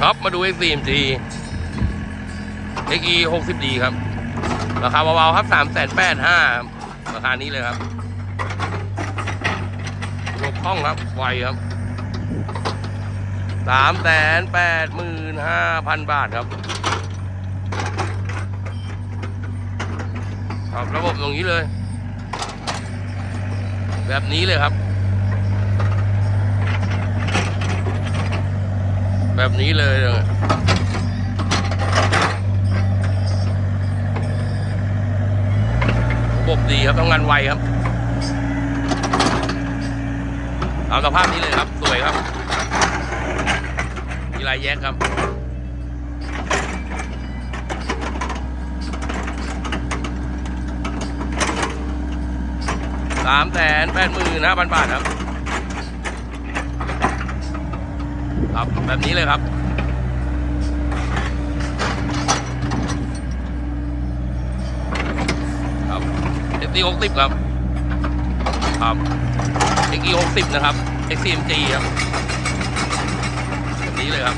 ครับมาดู X4MG XE 60D ครับ ราคาเบาๆครับ3 8 5 0 0ครับราคานี้เลยครับรบคล่องครับ ไวครับ3 8 5 0 0 0บาทครับ ครับ ระบบตรงนี้เลย แบบนี้เลยครับ แบบนี้เลยระบบดีครับทำงานไวครับเอาสภาพนี้เลยครับ สวยครับ มีลายแยกครับสามแสนแปดหมื่นห้าพันบาทครับ ครับแบบนี้เลยครับ ครับ XT หกสิบครับ ครับ XE หกสิบนะครับ XCMG ครับแบบนี้เลยครับ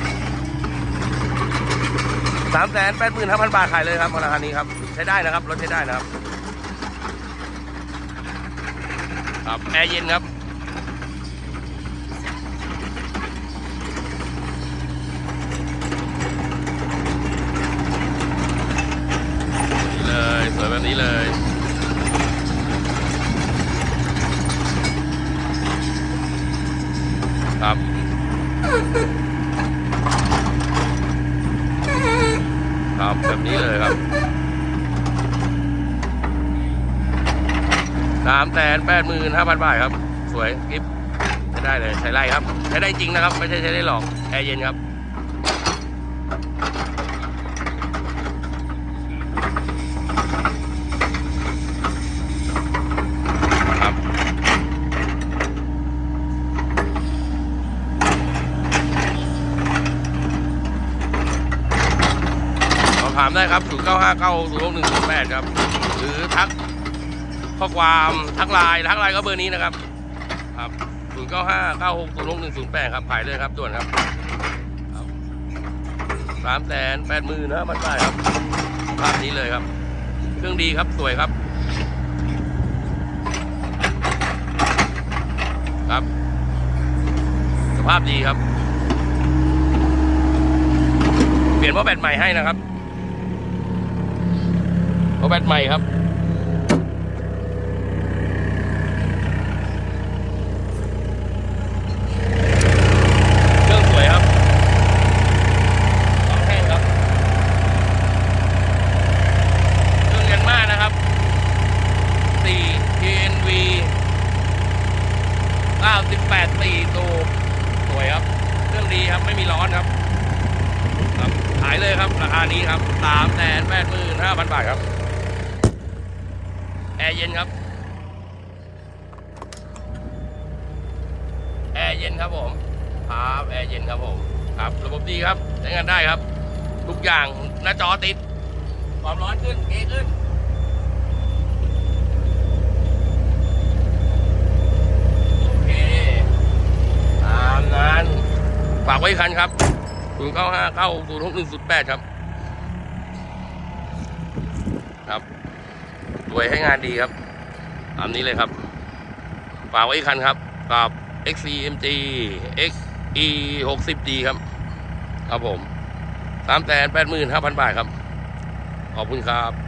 สามแสนแปดหมื่นห้าพันบาทขายเลยครับราคานี้ครับ ใช้ได้นะครับรถใช้ได้นะครับ ครับแอร์เย็นครับ นี่เลย สวยแบบ นี้เลย ครับ ครับแบบนี้เลยครับสามแสนแปดหมื่นห้าพันบาทครับ สวยกิฟใช้ได้เลยใช้ไล่ครับ ใช้ได้จริงนะครับ ไม่ใช่ใช้ได้หลอก แอร์เย็นครับครับ ถามได้ครับ 0 9 5 9 0 6 1 0 8 ครับ หรือทักข้อความทักไลน์ทักไลน์ก็เบอร์นี้นะครับ ครับ 0 9 5 9 6 0 6 1 0 8 ครับขายเลยครับด่วนครับสามแสนแปดหมื่นห้าพันบาทครับภาพนี้เลยครับ เครื่องดีครับสวยครับ ครับ สภาพดีครับ เปลี่ยนเพราแบตใหม่ให้นะครับ แบตใหม่ครับ เครื่องสวยครับสองแท่งครับ เครื่องยันมากนะครับ4 TNV 98 4ตูสวยครับ เครื่องดีครับ ไม่มีร้อนครับครับขายเลยครับ ราคานี้ครับสามแสนแปดหมื่นห้าพันบาทครับ แอร์เย็นครับ แอร์เย็นครับผมครับแอร์เย็นครับผมครับ ระบบดีครับใช้งานได้ครับ ทุกอย่างหน้าจอติด ความร้อนขึ้นเกขึ้นโอเคตามนั้นฝากไว้คันครับศูนย์เก้าห้าเก้าศูนย์หกหนึ่งศูนย์แปดครับ ครับ สวยให้งานดีครับ ตามนี้เลยครับฝากไว้อีกคันครับกับ XCMG XE 60D ครับ ครับผมสามแสนแปดหมื่นห้าพันบาทครับ ขอบคุณครับ